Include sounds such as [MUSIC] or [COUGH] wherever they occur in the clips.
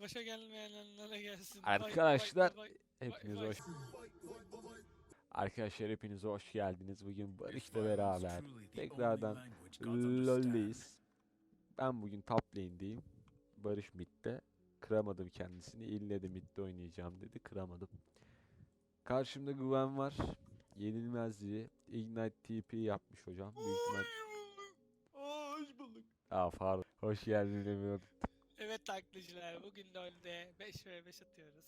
Başa gelmeyenlere gelsin. Arkadaşlar, Hepiniz hoş. Arkadaşlar hepiniz hoş geldiniz. Bugün Barış'la beraber tekrardan LoL'deyiz. Ben bugün top lane'deyim. Barış midde. Kıramadım kendisini. İlle de midde oynayacağım dedi. Kıramadım. Karşımda Güven var. Yenilmezliği. Ignite TP yapmış hocam. Büyük ihtimal... Aa, hoş bulduk. Aa pardon. Hoş geldin demiyordum. [LAUGHS] Evet taklacılar bugün LoL'de 5 ve 5 atıyoruz.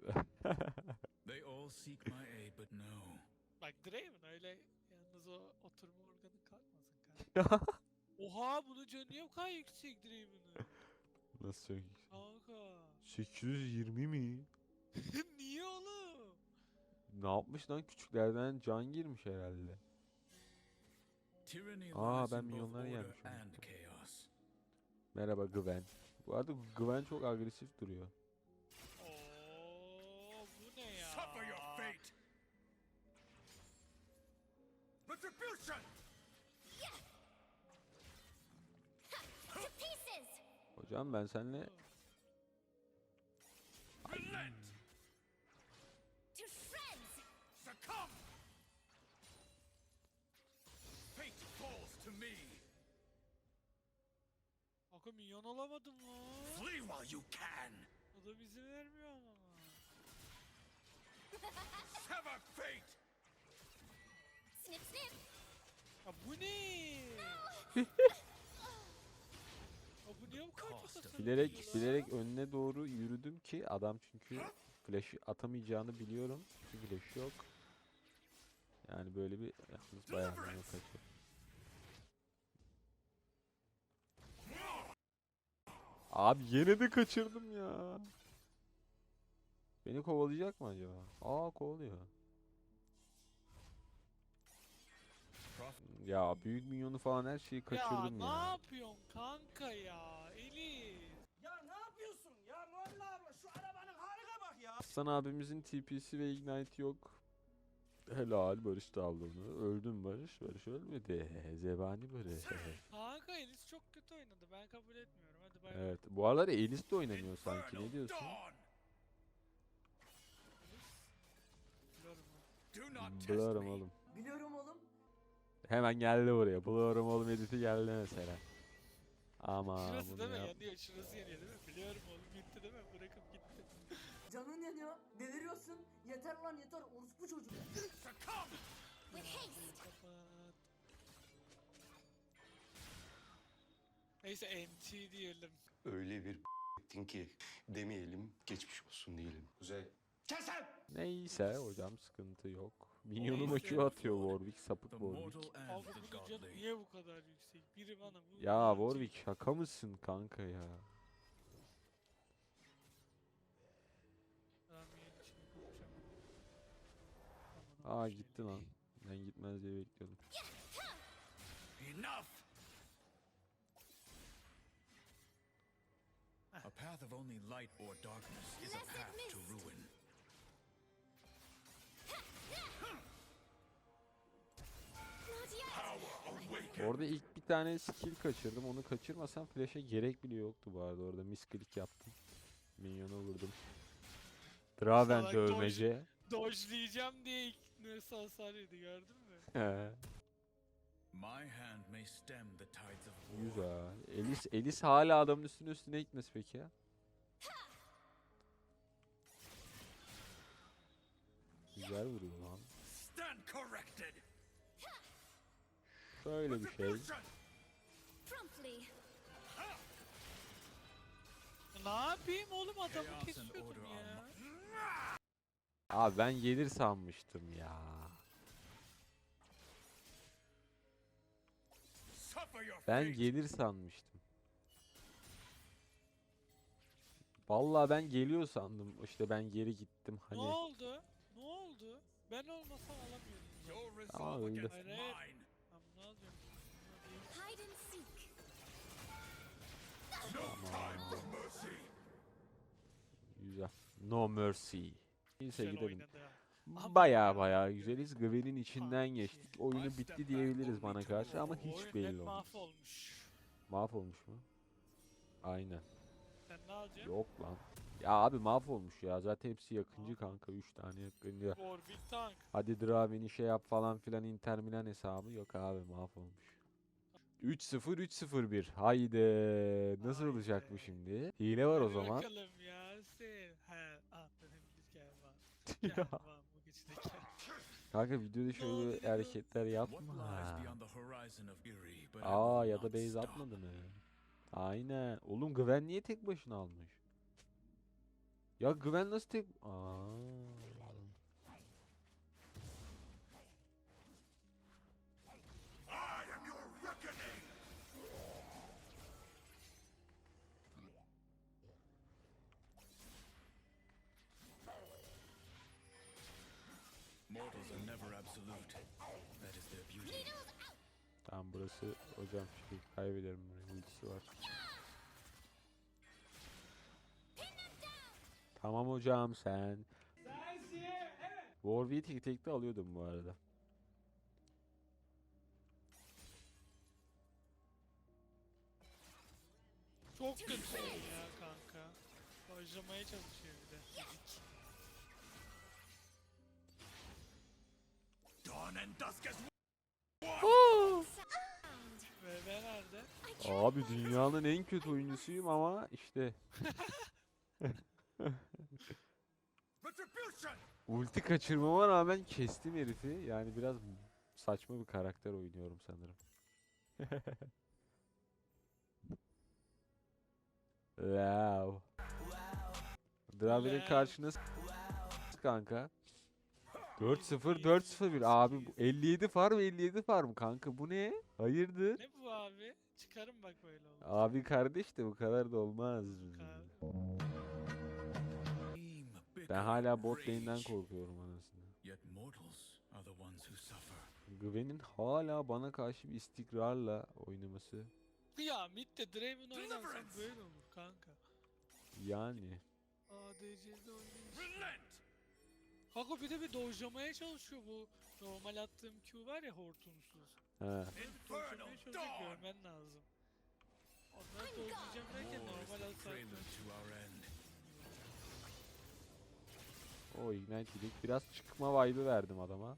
[LAUGHS] They all seek my aid, but no. Bak Draven öyle yalnız o oturma organı kalkmasın [LAUGHS] kanka. Oha bunun canı yok kadar yüksek Draven'ın. Nasıl çok? Kanka. 820 mi? Niye oğlum? Ne yapmış lan? Küçüklerden can girmiş herhalde. Aa, ben and chaos. Merhaba Güven. Bu arada Güven çok agresif duruyor. Oo bu ne ya? Suffer your fate. Retribution! Hocam ben seninle Relent! Kanka minyon alamadım lan. Flee while you can. Adam izin vermiyor ama. [LAUGHS] Sever fate. Snip, snip! Ya bu ne? [LAUGHS] ya bu niye bu kadar çok hasar bilerek lan? bilerek önüne doğru yürüdüm ki adam çünkü flash'ı atamayacağını biliyorum. Çünkü flash yok. Yani böyle bir yalnız bayağı kaçıyor. Abi yine de kaçırdım ya. Beni kovalayacak mı acaba? Aa kovalıyor. Ya büyük minyonu falan her şeyi kaçırdım ya. ya. ne yapıyorsun kanka ya? Elis. Ya ne yapıyorsun ya Muhalle abla şu arabanın haline bak ya. Aslan abimizin TP'si ve Ignite yok. Helal Barış da aldı onu. Öldüm Barış. Barış ölmedi. [LAUGHS] Zebani Barış. Kanka Elis çok kötü oynadı. Ben kabul etmiyorum. Evet. Bu aralar Elis de oynamıyor sanki. Ne diyorsun? Biliyorum oğlum. Biliyorum oğlum. Hemen geldi buraya. Biliyorum oğlum editi geldi mesela. Ama Şurası bunu değil mi? yap. Yanıyor. Şurası yanıyor değil mi? Biliyorum oğlum gitti değil mi? Bırakıp gitti. Canın yanıyor. Deliriyorsun. Yeter lan yeter. Orospu çocuğu. Neyse NT diyelim. öyle bir [LAUGHS] ettin ki demeyelim geçmiş olsun diyelim. Kuzey. Neyse hocam sıkıntı yok. Minyonuma Q atıyor Warwick. Sapık Warwick. canı godly. niye bu kadar yüksek? Biri bana bu. Ya Warwick şaka mısın kanka ya? Aman Aa şey gitti lan. Ben gitmez diye bekliyordum. Enough! A path of only light or darkness is a Blessed path to mist. ruin. Not yet! Orada ilk bir tane skill kaçırdım. Onu kaçırmasam flash'e gerek bile yoktu bu arada. Orada misclick yaptım. Minyona vurdum. Draven Salak dövmece. Dodge'layacağım diye ilk nurse hasar yedi gördün mü? Güzel. Elis, Elis hala adamın üstüne üstüne gitmesi peki ya. Güzel vuruyor lan. Stand corrected! Şöyle bir şey. Ne yapayım oğlum adamı kesiyordum ya. Abi ben gelir sanmıştım ya. Ben gelir sanmıştım. Vallahi ben geliyor sandım. İşte ben geri gittim Ne hani. oldu? Ne oldu? Ben olmasam Aa, resolve öldü. seek! Güzel. No mercy. Neyse gidelim. Baya ya. baya güzeliz. Güven'in içinden geçtik. Oyunu bitti diyebiliriz bana karşı ama hiç belli olmaz. mahvolmuş. Mu? Aynen. Sen ne alacaksın? Yok lan. Ya abi mahvolmuş ya. Zaten hepsi yakıncı kanka. 3 tane yakıncı. Warwick tank. Hadi Draven'i şey yap falan filan Inter Milan hesabı. Yok abi mahvolmuş. 3-0 3-0-1. Haydi. Nasıl olacak bu Haydi. şimdi? Hile var o Hadi zaman. Bakalım Yasin. He atladım bir gel var. Gel [LAUGHS] var bu geçide gel. Kanka videoda şöyle hareketler yapma. Aa ya da base atmadı mı? Aynen. Oğlum Gwen niye tek başına almış? Ya Gwen nasıl tek... Aa. Burası hocam şey kaybederim burayı. Ultisi var. Tamam hocam sen. Warwick'i tek tekte alıyordum bu arada. Çok kötü ya kanka. Harcamaya çalışıyor bir de. Dawn and Abi dünyanın en kötü oyuncusuyum ama işte [LAUGHS] ulti kaçırmama rağmen kestim herifi. Yani biraz saçma bir karakter oynuyorum sanırım. [LAUGHS] wow. Draven'in karşına kanka. 4-0 4-0-1 abi bu 57 farm 57 farm kanka bu ne? Hayırdır? Ne bu abi? Çıkarım bak böyle olur. Abi kardeş de bu kadar da olmaz. Ben hala bot lane'den korkuyorum anasını. Gwen'in hala bana karşı bir istikrarla oynaması. Ya midde Draven oynarsan böyle olur kanka. Yani. ADC'de. Relent. Kanka bir de bir dojlamaya çalışıyor bu. Normal attığım Q var ya hortumsuz. He. Çalışıyor dawn. görmen lazım. Onları dojlayacağım derken normal end. O ignite dedik. Biraz çıkma vibe'ı verdim adama.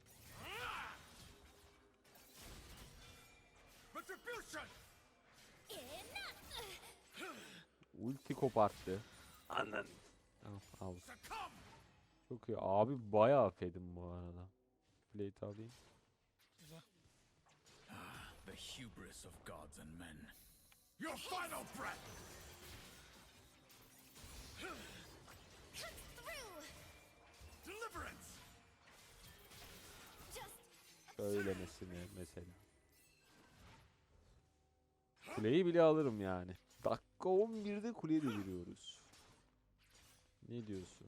Retribution. [LAUGHS] Ulti koparttı. Anan. Al. Çok iyi. Abi bayağı fedim bu arada. Plate alayım. The hubris of gods and men. Your final breath. Cut through. Deliverance. Just Söylemesini mesela. Kuleyi bile alırım yani. Dakika 11'de kule deviriyoruz. Ne diyorsun?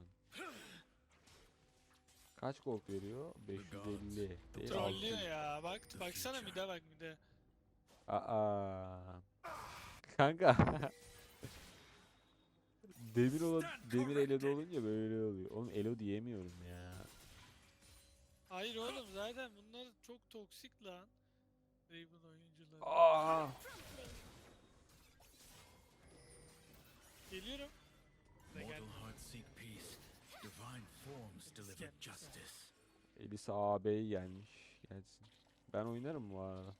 Kaç gold veriyor? 550. Değil, Trollüyor 600. ya. Bak baksana mide bak mide. Aa. [LAUGHS] Kanka. demir olan demir elo'da olunca böyle oluyor. Oğlum elo diyemiyorum ya. Hayır oğlum zaten bunlar çok toksik lan. Raven oyuncuları. Aa. Geliyorum. Ve gel. Elisa ağabey gelmiş. Gelsin. Ben oynarım bu arada.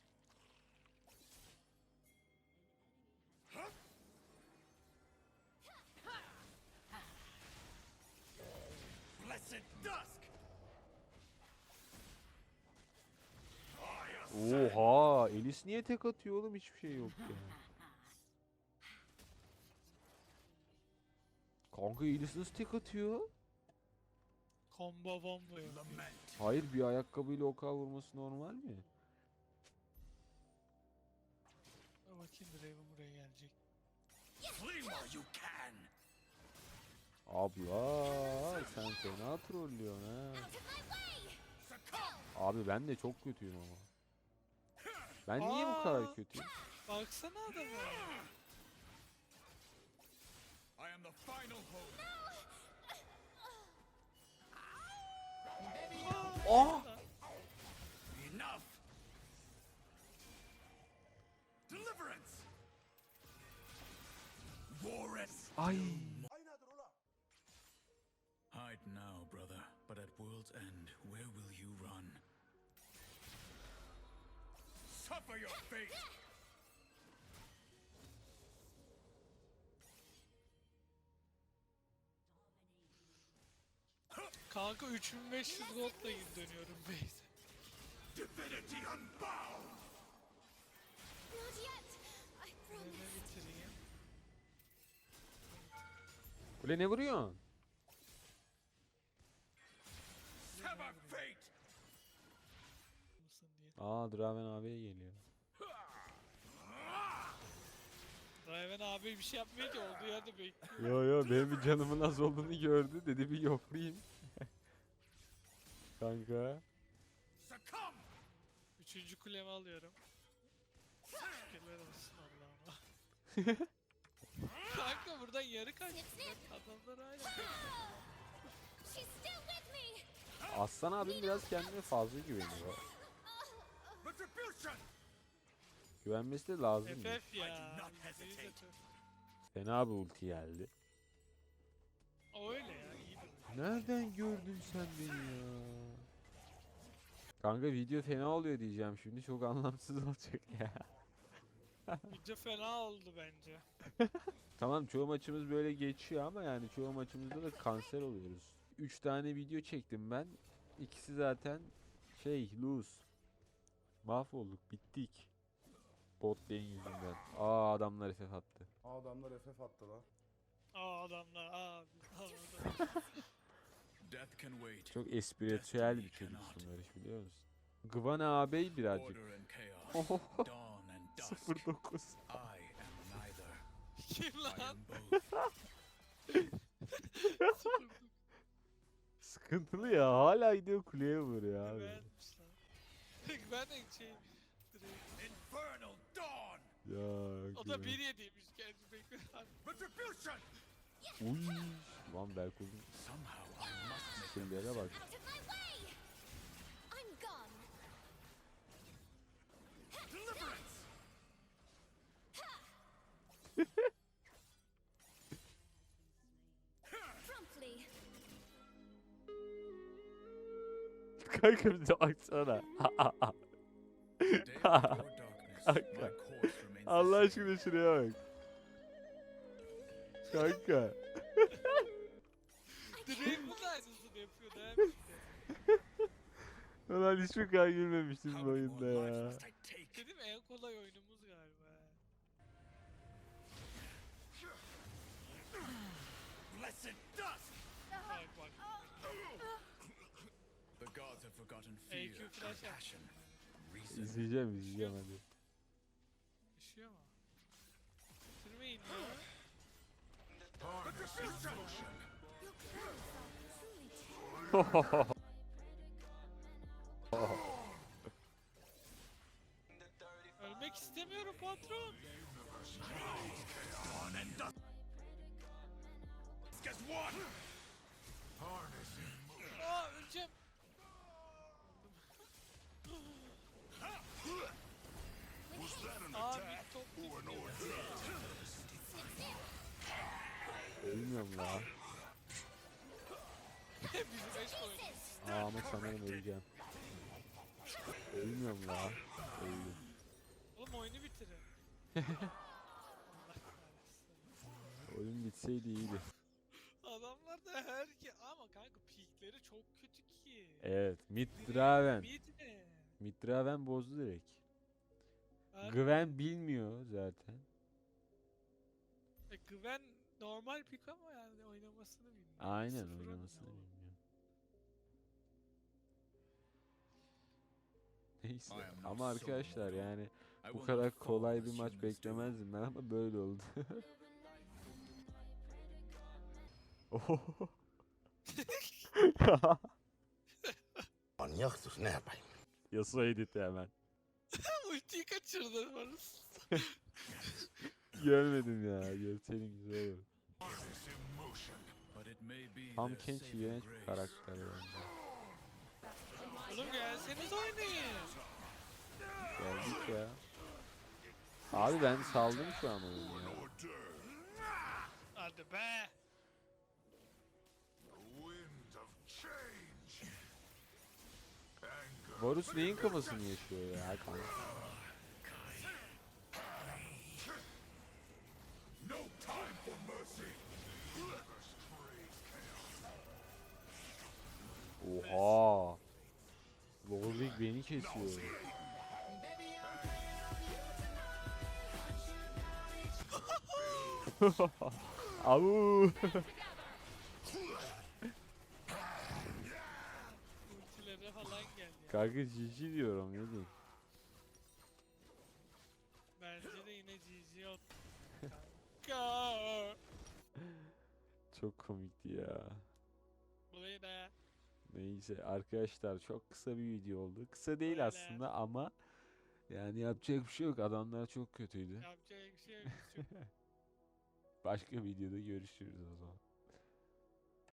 Oha! Elis niye tek atıyor oğlum? Hiçbir şey yok ya. Kanka Elis nasıl tek atıyor? Combo yapıyor. Lament. Hayır bir ayakkabıyla o kadar vurması normal mi? Dur Bakayım Draven buraya gelecek. Flee while you can. Abla sen fena trollüyorsun ha. Abi ben de çok kötüyüm ama. Ben niye bu kadar kötüyüm? Baksana adama. I am the final hope. Oh! Enough! Deliverance! Hide now, brother, but at world's end, where will you run? Suffer your fate! Kanka 3500 goldla geri dönüyorum base. Divinity unbound! Not yet. I promise. bitireyim. Kule ne vuruyorsun? Sever fate! Mısın diye. Aa Draven abiye geliyor. Raven abi bir şey yapmıyor ki olduğu yerde bekliyor. Yo yo benim bir canımın az olduğunu gördü dedi bir yoklayayım. Kanka. Succumb! Üçüncü kulemi alıyorum. Şükürler olsun Allah'ıma. [LAUGHS] Kanka buradan yarı kaçtı. Adamlar hala. She's still with me. Aslan abim biraz kendine fazla güveniyor. Güvenmesi de lazım. FF ya. Fena bir ulti geldi. O öyle ya iyidir. Nereden gördün sen beni ya? Kanka video fena oluyor diyeceğim şimdi çok anlamsız [LAUGHS] olacak ya. Video fena oldu bence. [LAUGHS] Tamam çoğu maçımız böyle geçiyor ama yani çoğu maçımızda da kanser oluyoruz. 3 tane video çektim ben. İkisi zaten şey lose. Mahvolduk bittik. Bot lane yüzünden. Aa adamlar FF attı. Aa, Adamlar FF attılar. Aa adamlar abi. Adamlar. [LAUGHS] Death can wait. Çok espritüel bir cannot. Barış biliyor musun? Gıvan ağabey birazcık. Order and chaos. Dawn and [LAUGHS] dusk. 09. I am neither. Kim I lan? am both. [LAUGHS] Sıkıntılı ya hala gidiyor kuleye vuruyor abi. Ben [LAUGHS] de şey. Infernal dawn! Ya O da güven- 1.7'ymiş kendi. Retribution! Uy. Lan Berkoz'un Somehow I must make skill'lere bak. Kanka bize baksana. [LAUGHS] Kanka. Allah aşkına şuraya bak. Kanka. Direkt aynısını yapıyor. Ulan hiç mi kadar gülmemiştim bu oyunda ya. Dedim en kolay oyunumuz galiba. Blessed dust! Bak bak. The gods have forgotten fear, AQ flash yap. passion, reason. İzleyeceğim izleyeceğim hadi. Düşüyor mu? Bitirmeyin ya. Ölmek istemiyorum patron. Bizi beş koydu. Aa ama sanırım öleceğim. Ölmüyorum la. Öldüm. Oğlum oyunu bitirin. Allah [LAUGHS] kahretsin. Oyun bitseydi iyiydi. Adamlar da her ki ama kanka peakleri çok kötü ki. Evet. Midraven. Mid ne? Midraven bozdu direkt. Gwen bilmiyor zaten. E, Gwen normal pick ama yani oynamasını bilmiyor. Aynen Sıfır oynuyor oynamasını oğlum. bilmiyor. Neyse ama arkadaşlar yani bu kadar kolay bir maç beklemezdim ben ama böyle oldu. [LAUGHS] Manyaktır ne yapayım? Yasuo editi hemen. [LAUGHS] Ultiyi kaçırdı Varus. [LAUGHS] Görmedim ya. Görseydin güzel olur. Pumpkin iğrenç bir karakter bence. Oğlum gelseniz oynayın. Geldik ya. Abi ben saldım şu an oyunu ya. Hadi be. Borus neyin kafasını yaşıyor ya kanka? Beni kesiyor. [LAUGHS] Au. Ultilere falan geldi. Kanka GG diyorum ne diyeyim. Bence de yine GG oldu. Kanka. Çok komikti ya. Neyse arkadaşlar çok kısa bir video oldu. Kısa değil Öyle. aslında ama yani yapacak bir şey yok. Adamlar çok kötüydü. yapacak bir şey yok. [LAUGHS] Başka videoda görüşürüz o zaman.